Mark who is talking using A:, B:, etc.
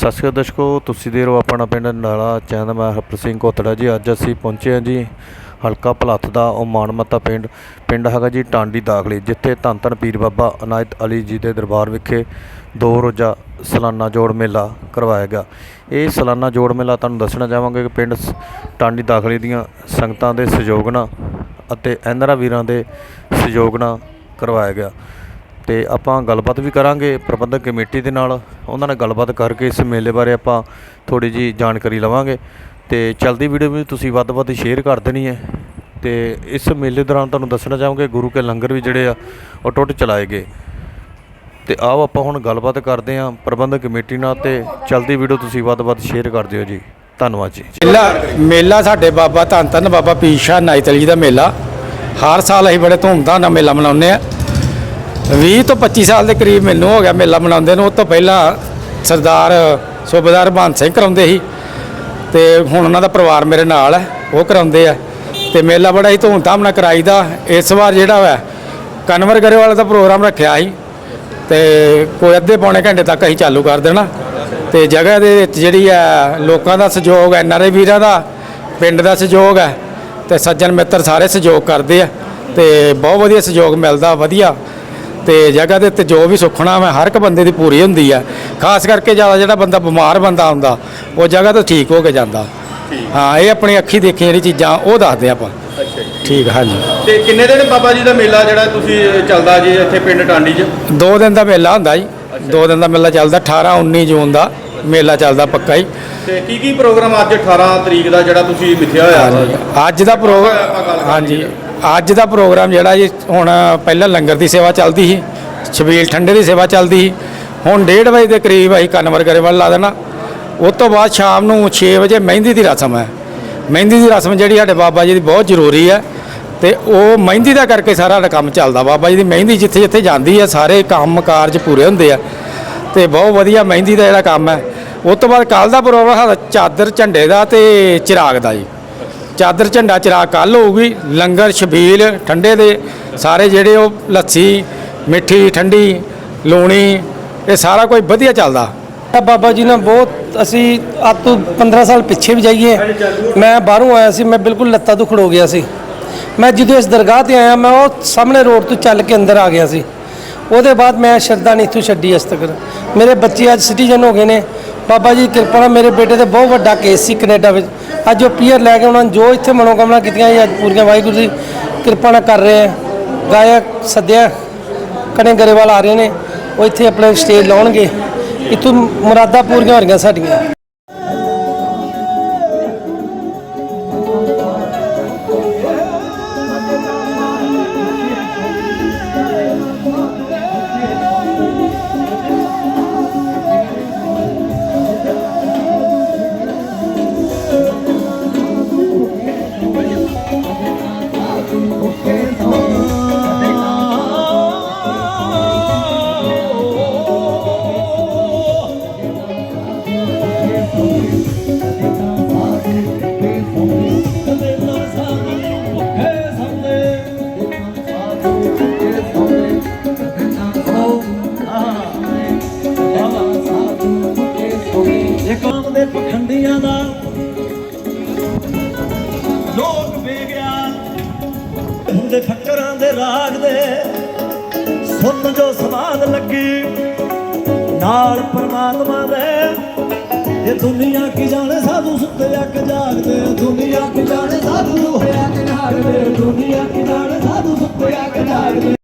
A: ਸਤਿ ਸ਼੍ਰੀ ਅਕਾਲ ਦਰਸ਼ਕੋ, ਤੁਸੀਂ ਦੇ ਰਹੋ ਆਪਣਾ ਪਿੰਡ ਨਾਲਾ ਚੈਨਲ ਮੈਂ ਹਰਪ੍ਰੀਤ ਸਿੰਘ ਕੋਤੜਾ ਜੀ। ਅੱਜ ਅਸੀਂ ਪਹੁੰਚੇ ਹਾਂ ਜੀ ਹਲਕਾ ਭਲੱਥ ਦਾ ਉਹ ਮਾਨਮੱਤਾ ਪਿੰਡ ਪਿੰਡ ਹੈਗਾ ਜੀ ਟਾਂਡੀ ਦਾਖਲੀ, ਜਿੱਥੇ ਧੰਨ ਧੰਨ ਪੀਰ ਬਾਬਾ ਅਨਾਇਤ ਅਲੀ ਜੀ ਦੇ ਦਰਬਾਰ ਵਿਖੇ ਦੋ ਰੋਜ਼ਾ ਸਾਲਾਨਾ ਜੋੜ ਮੇਲਾ ਕਰਵਾਇਆ ਗਿਆ। ਇਹ ਸਾਲਾਨਾ ਜੋੜ ਮੇਲਾ ਤੁਹਾਨੂੰ ਦੱਸਣਾ ਚਾਹਾਂਗੇ ਕਿ ਪਿੰਡ ਸ- ਟਾਂਡੀ ਦਾਖਲੇ ਦੀਆਂ ਸੰਗਤਾਂ ਦੇ ਸਹਿਯੋਗ ਨਾਲ ਅਤੇ ਐਨਰਾ ਵੀਰਾਂ ਦੇ ਸਹਿਯੋਗ ਨਾਲ ਕਰਵਾਇਆ ਗਿਆ। ਤੇ ਆਪਾਂ ਗੱਲਬਾਤ ਵੀ ਕਰਾਂਗੇ ਪ੍ਰਬੰਧਕ ਕਮੇਟੀ ਦੇ ਨਾਲ। ਉਹਨਾਂ ਨਾਲ ਗੱਲਬਾਤ ਕਰਕੇ ਇਸ ਮੇਲੇ ਬਾਰੇ ਆਪਾਂ ਥੋੜੀ ਜੀ ਜਾਣਕਾਰੀ ਲਵਾਂਗੇ। ਤੇ ਚਲਦੀ ਵੀਡੀਓ ਵੀ ਤੁਸੀਂ ਵੱਧ ਵੱਧ ਸ਼ੇਅਰ ਕਰ ਦੇਣੀ ਹੈ। ਤੇ ਇਸ ਮੇਲੇ ਦੌਰਾਨ ਤੁਹਾਨੂੰ ਦੱਸਣਾ ਚਾਹਾਂਗੇ, ਗੁਰੂ ਕੇ ਲੰਗਰ ਵੀ ਜਿਹੜੇ ਆ, ਉਹ ਟੁੱਟ ਚਲਾਏ ਗਏ। ਤੇ ਆਓ ਆਪਾਂ ਹੁਣ ਗੱਲਬਾਤ ਕਰਦੇ ਹਾਂ ਪ੍ਰਬੰਧਕ ਕਮੇਟੀ ਨਾਲ ਤੇ ਚਲਦੀ ਵੀਡੀਓ ਤੁਸੀਂ ਵੱਧ ਵੱਧ ਸ਼ੇਅਰ ਕਰ ਦਿਓ ਜੀ। ਧੰਨਵਾਦ ਜੀ।
B: ਮੇਲਾ ਮੇਲਾ ਸਾਡੇ ਬਾਬਾ ਧੰਨ ਧੰਨ ਬਾਬਾ ਪੀਸ਼ਾ ਨਾਇਤ ਅਲੀ ਜੀ ਦਾ ਮੇਲਾ। ਹਰ ਸਾਲ ਅਸੀਂ ਬੜੇ ਧੂਮਧਾਮ ਨਾਲ ਮੇਲਾ ਮਨਾਉਂਦੇ ਆ 20 ਤੋਂ 25 ਸਾਲ ਦੇ ਕਰੀਬ ਮੈਨੂੰ ਹੋ ਗਿਆ ਮੇਲਾ ਮਨਾਉਂਦੇ ਨੂੰ। ਉਹ ਤੋਂ ਪਹਿਲਾਂ ਸਰਦਾਰ ਸੂਬੇਦਾਰ ਬਹਾਨ ਸਿੰਘ ਕਰਾਉਂਦੇ ਸੀ ਤੇ ਹੁਣ ਉਹਨਾਂ ਦਾ ਪਰਿਵਾਰ ਮੇਰੇ ਨਾਲ ਹੈ, ਉਹ ਕਰਾਉਂਦੇ ਆ। ਤੇ ਮੇਲਾ ਬੜਾ ਹੀ ਧੂਮਧਾਮ ਨਾਲ ਕਰਾਈਦਾ। ਇਸ ਵਾਰ ਜਿਹੜਾ ਵਾ, ਕਨਵਰ ਗਰੇਵਾਲ ਦਾ ਪ੍ਰੋਗਰਾਮ ਰੱਖਿਆ ਸੀ ਤੇ ਕੋਈ ਅੱਧੇ ਪੌਣੇ ਘੰਟੇ ਤੱਕ ਅਸੀਂ ਚਾਲੂ ਕਰ ਦੇਣਾ। ਤੇ ਜਗ੍ਹਾ ਦੇ ਵਿੱਚ ਜਿਹੜੀ ਹੈ ਲੋਕਾਂ ਦਾ ਸਹਿਯੋਗ ਹੈ, ਨਰੇ ਵੀਰਾਂ ਦਾ, ਪਿੰਡ ਦਾ ਸਹਿਯੋਗ ਹੈ ਤੇ ਸੱਜਣ ਮਿੱਤਰ ਸਾਰੇ ਸਹਿਯੋਗ ਕਰਦੇ ਆ। ਤੇ ਬਹੁਤ ਵਧੀਆ ਸਹਿਯੋਗ ਮਿਲਦਾ, ਵਧੀਆ। ਤੇ ਜਗ੍ਹਾ ਦੇ ਉੱਤੇ ਜੋ ਵੀ ਸੁੱਖਣਾ ਮੈਂ ਹਰ ਇੱਕ ਬੰਦੇ ਦੀ ਪੂਰੀ ਹੁੰਦੀ ਹੈ ਖਾਸ ਕਰਕੇ ਜ਼ਿਆਦਾ ਜਿਹੜਾ ਬੰਦਾ ਬਿਮਾਰ ਬੰਦਾ ਹੁੰਦਾ ਉਹ ਜਗ੍ਹਾ ਤੋਂ ਠੀਕ ਹੋ ਕੇ ਜਾਂਦਾ। ਹਾਂ ਇਹ ਆਪਣੀ ਅੱਖੀ ਦੇਖੀ ਜਿਹੜੀ ਚੀਜ਼ਾਂ ਉਹ ਦੱਸਦੇ ਆਪਾਂ।
C: ਅੱਛਾ
B: ਠੀਕ ਹਾਂਜੀ।
C: ਤੇ ਕਿੰਨੇ ਦਿਨ ਬਾਬਾ ਜੀ ਦਾ ਮੇਲਾ ਜਿਹੜਾ ਤੁਸੀਂ ਚੱਲਦਾ ਜੀ ਇੱਥੇ ਪਿੰਡ ਟਾਂਡੀ 'ਚ?
B: ਦੋ ਦਿਨ ਦਾ ਮੇਲਾ ਹੁੰਦਾ ਜੀ। ਦੋ ਦਿਨ ਦਾ ਮੇਲਾ ਚੱਲਦਾ 18 19 ਜੂਨ ਦਾ ਮੇਲਾ ਚੱਲਦਾ ਪੱਕਾ ਹੀ।
C: ਤੇ ਕੀ ਕੀ ਪ੍ਰੋਗਰਾਮ ਅੱਜ 18 ਤਰੀਕ ਦਾ ਜਿਹੜਾ ਤੁਸੀਂ ਮਿਥਿਆ ਹੋਇਆ
B: ਅੱਜ ਦਾ ਪ੍ਰੋਗਰਾਮ। ਹਾਂਜੀ। ਅੱਜ ਦਾ ਪ੍ਰੋਗਰਾਮ ਜਿਹੜਾ ਜੀ, ਹੁਣ ਪਹਿਲਾਂ ਲੰਗਰ ਦੀ ਸੇਵਾ ਚੱਲਦੀ ਸੀ, ਛਬੀਲ ਠੰਡੇ ਦੀ ਸੇਵਾ ਚੱਲਦੀ ਸੀ, ਹੁਣ 1:30 ਵਜੇ ਦੇ ਕਰੀਬ ਅਸੀਂ ਕਨਵਰ ਗਰੇਵਾਲ ਲਾ ਦੇਣਾ। ਉਸ ਤੋਂ ਬਾਅਦ ਸ਼ਾਮ ਨੂੰ 6 ਵਜੇ ਮਹਿੰਦੀ ਦੀ ਰਸਮ ਹੈ। ਮਹਿੰਦੀ ਦੀ ਰਸਮ ਜਿਹੜੀ ਸਾਡੇ ਬਾਬਾ ਜੀ ਦੀ ਬਹੁਤ ਜ਼ਰੂਰੀ ਹੈ ਤੇ ਉਹ ਮਹਿੰਦੀ ਦਾ ਕਰਕੇ ਸਾਰਾ ਸਾਡਾ ਕੰਮ ਚੱਲਦਾ। ਬਾਬਾ ਜੀ ਦੀ ਮਹਿੰਦੀ ਜਿੱਥੇ ਜਿੱਥੇ ਜਾਂਦੀ ਹੈ, ਸਾਰੇ ਕੰਮ ਕਾਰਜ ਪੂਰੇ ਹੁੰਦੇ ਆ ਤੇ ਬਹੁਤ ਵਧੀਆ ਮਹਿੰਦੀ ਦਾ ਜਿਹੜਾ ਕੰਮ ਹੈ। ਉਸ ਤੋਂ ਬਾਅਦ ਕੱਲ ਦਾ ਪ੍ਰੋਗਰਾਮ ਸਾਡਾ ਚਾਦਰ ਝੰਡੇ ਦਾ ਤੇ ਚਿਰਾਗ ਦਾ ਜੀ। ਚਾਦਰ ਝੰਡਾ ਚਿਰਾਗ ਕੱਲ ਹੋਊਗੀ, ਲੰਗਰ, ਛਬੀਲ, ਠੰਡੇ ਦੇ ਸਾਰੇ ਜਿਹੜੇ ਉਹ ਲੱਸੀ, ਮਿੱਠੀ, ਠੰਡੀ, ਲੂਣੀ, ਇਹ ਸਾਰਾ ਕੁਝ ਵਧੀਆ ਚੱਲਦਾ।
D: ਆ ਬਾਬਾ ਜੀ ਨਾਲ ਬਹੁਤ ਅਸੀਂ ਅੱਜ ਤੋਂ 15 ਸਾਲ ਪਿੱਛੇ ਵੀ ਜਾਈਏ। ਮੈਂ ਬਾਹਰੋਂ ਆਇਆ ਸੀ, ਮੈਂ ਬਿਲਕੁਲ ਲੱਤਾਂ ਤੋਂ ਖੜੋ ਗਿਆ ਸੀ। ਮੈਂ ਜਦੋਂ ਇਸ ਦਰਗਾਹ ਤੇ ਆਇਆ, ਮੈਂ ਉਹ ਸਾਹਮਣੇ ਰੋਡ ਤੋਂ ਚੱਲ ਕੇ ਅੰਦਰ ਆ ਗਿਆ ਸੀ। ਉਹਦੇ ਬਾਅਦ ਮੈਂ ਸ਼ਰਧਾ ਨਹੀਂ ਇੱਥੋਂ ਛੱਡੀ ਅੱਜ ਤੱਕ। ਮੇਰੇ ਬੱਚੇ ਅੱਜ ਸਿਟੀਜ਼ਨ ਹੋ ਗਏ ਨੇ। ਬਾਬਾ ਜੀ ਕਿਰਪਾ ਨਾਲ ਮੇਰੇ ਬੇਟੇ ਤੇ ਬਹੁਤ ਵੱਡਾ ਕੇਸ ਸੀ ਕੈਨੇਡਾ ਵਿੱਚ। ਅੱਜ ਉਹ ਪੀਅਰ ਲੈ ਕੇ ਉਹਨਾਂ ਨੇ ਜੋ ਇੱਥੇ ਮਨੋਕਾਮਨਾ ਕੀਤੀਆਂ ਸੀ ਅੱਜ ਪੂਰੀਆਂ, ਵਾਹਿਗੁਰੂ ਦੀ ਕਿਰਪਾ ਨਾਲ ਕਰ ਰਹੇ ਆ। ਗਾਇਕ ਸੱਦਿਆ, ਕਣੇ ਗਰੇਵਾਲ ਆ ਰਹੇ ਨੇ, ਉਹ ਇੱਥੇ ਆਪਣੇ ਸਟੇਜ ਲਾਉਣਗੇ। ਇੱਥੋਂ ਮੁਰਾਦਾਂ ਪੂਰੀਆਂ ਹੋ ਰਹੀਆਂ ਸਾਡੀਆਂ।
E: ਰਾਗ ਦੇ ਸੁਣ ਜੋ ਸਵਾਦ ਲੱਗੀ, ਨਾਲ ਪਰਮਾਤਮਾ ਦੇ। ਇਹ ਦੁਨੀਆ ਕੀ ਜਾਣੇ ਸਾਧੂ ਸੁੱਤੇ ਅੱਖ ਜਾਗਦੇ ਦੁਨੀਆ ਕੀ ਜਾਣੇ ਸਾਧੂ ਹੋਇਆ ਕਿ ਜਾਗਦੇ ਦੁਨੀਆ ਕੀ ਜਾਣੇ ਸਾਧੂ ਸੁੱਤੇ ਅੱਖ ਜਾਗਦੇ।